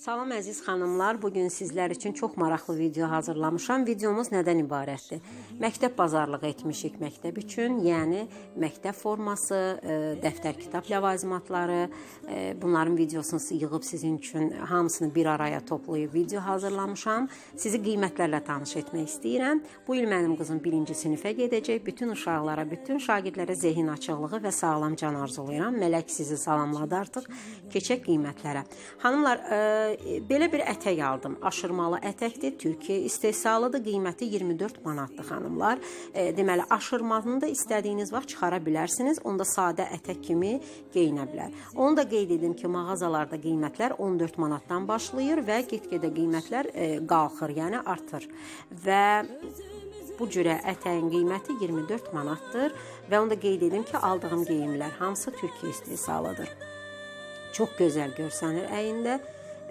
Salam əziz xanımlar, bu gün sizlər üçün çox maraqlı video hazırlamışam. Videomuz nədən ibarətdir? Məktəb bazarlığı etmişik məktəb üçün, yəni məktəb forması, e, dəftər, kitab ləvazimatları, e, bunların videosunu yığıb sizin üçün hamısını bir araya toplayıb video hazırlamışam. Sizi qiymətlərlə tanış etmək istəyirəm. Bu il mənim qızım 1-ci sinifə gedəcək. Bütün uşaqlara, bütün şagirdlərə zehin açıqlığı və sağlam can arzulayıram. Mələk sizi salamladı artıq. Keçək qiymətlərə. Xanımlar, e, belə bir ətək aldım. Aşırmalı ətəkdir, Türkiyə istehsalıdır. Qiyməti 24 manatdır xanımlar. Deməli, aşırmasını da istədiyiniz vaxt çıxara bilərsiniz. Onda sadə ətək kimi geyinə bilər. Onu da qeyd edim ki, mağazalarda qiymətlər 14 manatdan başlayır və get-gedə qiymətlər e, qalxır, yəni artır. Və bu cürə ətəyin qiyməti 24 manatdır və onu da qeyd edim ki, aldığım geyimlər hamısı Türkiyə istehsalıdır. Çox gözəl görsənir əyində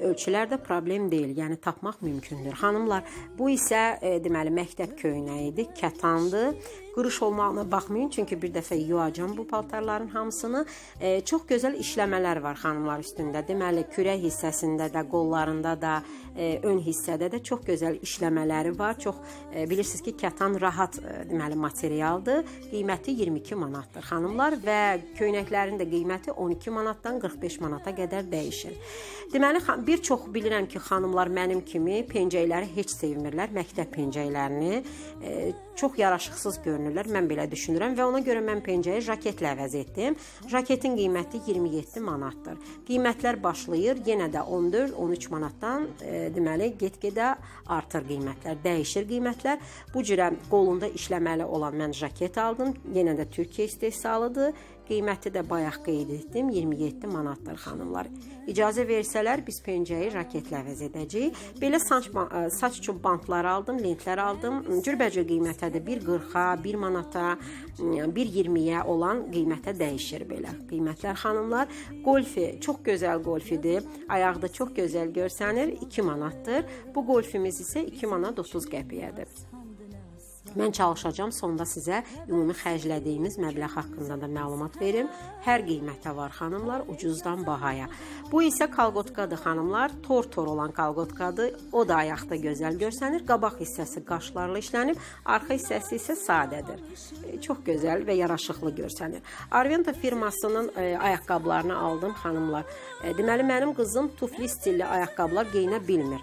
ölçülərdə problem deyil, yəni tapmaq mümkündür. Xanımlar, bu isə e, deməli məktəb köynəyidir, kətandır. Qırış olmağına baxmayın, çünki bir dəfə yuyacam bu paltarların hamısını. E, çox gözəl işləmələr var xanımlar üstündə. Deməli, kürək hissəsində də, qollarında da, e, ön hissədə də çox gözəl işləmələri var. Çox e, bilirsiniz ki, kətan rahat e, deməli materialdır. Qiyməti 22 manatdır xanımlar və köynəklərin də qiyməti 12 manatdan 45 manata qədər dəyişir. Deməli, bir çox bilirəm ki, xanımlar mənim kimi pencəkləri heç sevmirlər, məktəb pencəklərini. E, çox yaraşıqsız görünürlər. Mən belə düşünürəm və ona görə mən pencəyi jaketlə əvəz etdim. Jaketin qiyməti 27 manatdır. Qiymətlər başlayır yenə də 14-13 manatdan, e, deməli, get-gedə artır qiymətlər, dəyişir qiymətlər. Bu cürə qolunda işləməli olan mən jaket aldım. Yenə də Türkiyə istehsalıdır. Qiyməti də bayaq qeyd etdim, 27 manatdır xanımlar. İcazə versələr biz pencəyi raketlə əvəz edəcəyik. Belə saç saç üçün bantlar aldım, lentlər aldım. Cürbəcür qiymətədir. 1.40-a, 1 manata, 1.20-yə olan qiymətə dəyişir belə. Qiymətlər xanımlar, qolfi çox gözəl qolfidir. Ayaqda çox gözəl görsənir. 2 manatdır. Bu qolfimiz isə 2 manat 30 qəpiyədir. Mən çalışacağam sonda sizə ümumi xərclədiyimiz məbləğ haqqında da məlumat verim. Hər qiymətə var xanımlar, ucuzdan bahaya. Bu isə kalqotkadır xanımlar, tor-tor olan kalqotkadır. O da ayaqda gözəl görsənir. Qabaq hissəsi qaşlarla işlənib, arxa hissəsi isə sadədir. E, çox gözəl və yaraşıqlı görsənir. Arventa firmasının e, ayaqqabılarını aldım xanımlar. E, deməli mənim qızım tufli stilli ayaqqabılar geyinə bilmir.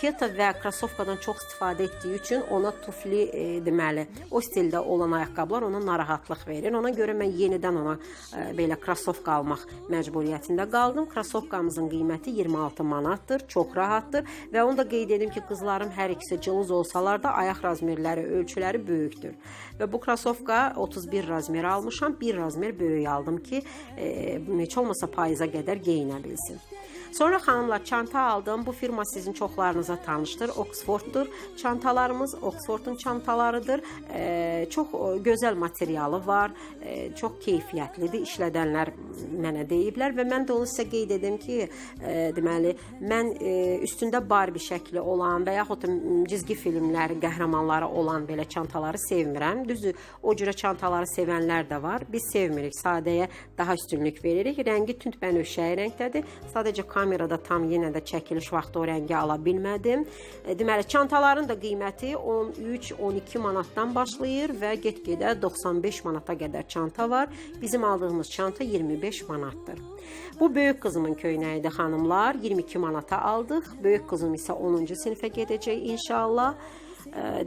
Keta və krasovkadan çox istifadə etdiyi üçün ona tufli deməli o stildə olan ayaqqabılar ona narahatlıq verir. Ona görə mən yenidən ona e, belə krasovka almaq məcburiyyətində qaldım. Kras Krasovkamızın qiyməti 26 manatdır, çox rahatdır və onu da qeyd edim ki, qızlarım hər ikisi cılız olsalar da ayaq razmerləri, ölçüləri böyükdür. Və bu krasovka 31 razmer almışam, 1 razmer böyük aldım ki, e, neçə olmasa payıza qədər geyinə bilsin. Sonra xanımlar çanta aldım. Bu firma sizin çoxlarınıza tanışdır. Oxforddur. Çantalarımız Oxfordun çantalarıdır. E, çox gözəl materialı var. E, çox keyfiyyətlidir. İşlədənlər mənə deyiblər və mən də onu sizə qeyd edim ki, e, deməli, mən e, üstündə Barbie şəkli olan və yaxud da cizgi filmləri qəhrəmanları olan belə çantaları sevmirəm. Düzdür, o cürə çantaları sevənlər də var. Biz sevmirik. Sadəyə daha üstünlük veririk. Rəngi tünd bənövşəyi rəngdədir. Sadəcə kamerada tam yenə də çəkiliş vaxtı o rəngi ala bilmədim. E, deməli, çantaların da qiyməti 13-12 manatdan başlayır və get-gedə 95 manata qədər çanta var. Bizim aldığımız çanta 25 manatdır. Bu böyük qızımın köynəyidir xanımlar. 22 manata aldıq. Böyük qızım isə 10-cu sinifə gedəcək inşallah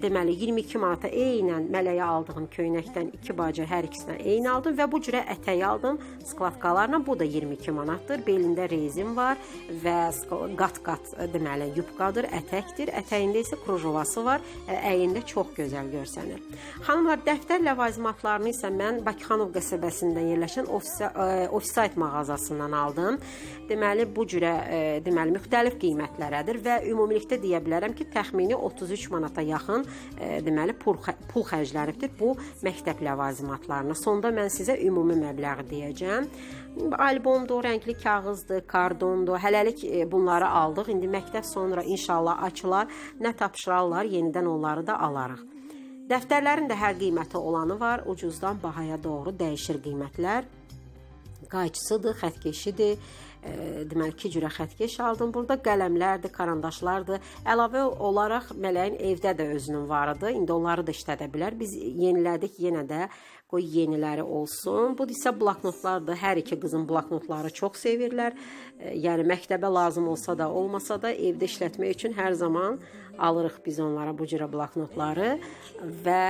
deməli 22 manata eynən mələyə aldığım köynəkdən iki bacı hər ikisinə eyni aldım və bu cürə ətək aldım skladkalarla. Bu da 22 manatdır. Belində rezin var və qat-qat deməli yubqadır, ətəkdir. Ətəyində isə krujovası var. Əyində çox gözəl görsənir. Xanımlar, dəftər ləvazimatlarını isə mən Bakıxanov qəsəbəsində yerləşən Offsite mağazasından aldım. Deməli bu cürə deməli müxtəlif qiymətlərədir və ümumilikdə deyə bilərəm ki, təxmini 33 manata yaxın e, deməli pul, pul xərclənibdir bu məktəb ləvazimatlarına. Sonda mən sizə ümumi məbləği deyəcəm. Albomdur, rəngli kağızdır, kardondur. Hələlik e, bunları aldıq. İndi məktəb sonra inşallah açılar, nə tapşırarlar, yenidən onları da alarıq. Dəftərlərin də hər qiyməti olanı var. Ucuzdan bahaya doğru dəyişir qiymətlər qayçısıdır, xətkeşidir. Deməli 2 cürə xəttkeş aldım. Burada qələmlərdir, karandaşlardır. Əlavə olaraq mələyin evdə də özünün var idi. İndi onları da işlədə bilər. Biz yenilədik yenə də qoy yeniləri olsun. Bu isə bloknotlardır. Hər iki qızın bloknotları çox sevirlər. Yəni məktəbə lazım olsa da, olmasa da evdə işlətmək üçün hər zaman alırıq biz onlara bu cürə bloknotları və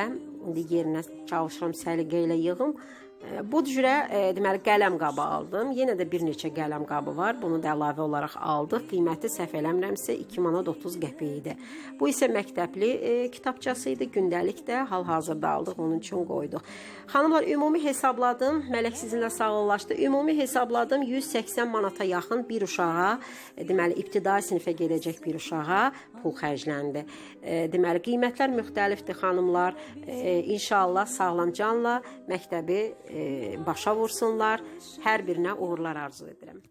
indi yerinə çalışıram səliqə ilə yığım. E, Bu cürə e, deməli qələm qabı aldım. Yenə də bir neçə qələm qabı var. Bunu da əlavə olaraq aldıq. Qiyməti səhv eləmirəmsə 2 manat 30 qəpik idi. Bu isə məktəbli e, kitabçası idi. Gündəlikdə hal-hazırda aldıq, onun üçün qoyduq. Xanımlar, ümumi hesabladım. Mələk sizinlə sağollaşdı. Ümumi hesabladım 180 manata yaxın bir uşağa, e, deməli ibtidai sinifə gedəcək bir uşağa pul xərcləndi. E, deməli qiymətlər müxtəlifdir xanımlar. E, inşallah sağlam canla məktəbi başa vursunlar. Hər birinə uğurlar arzu edirəm.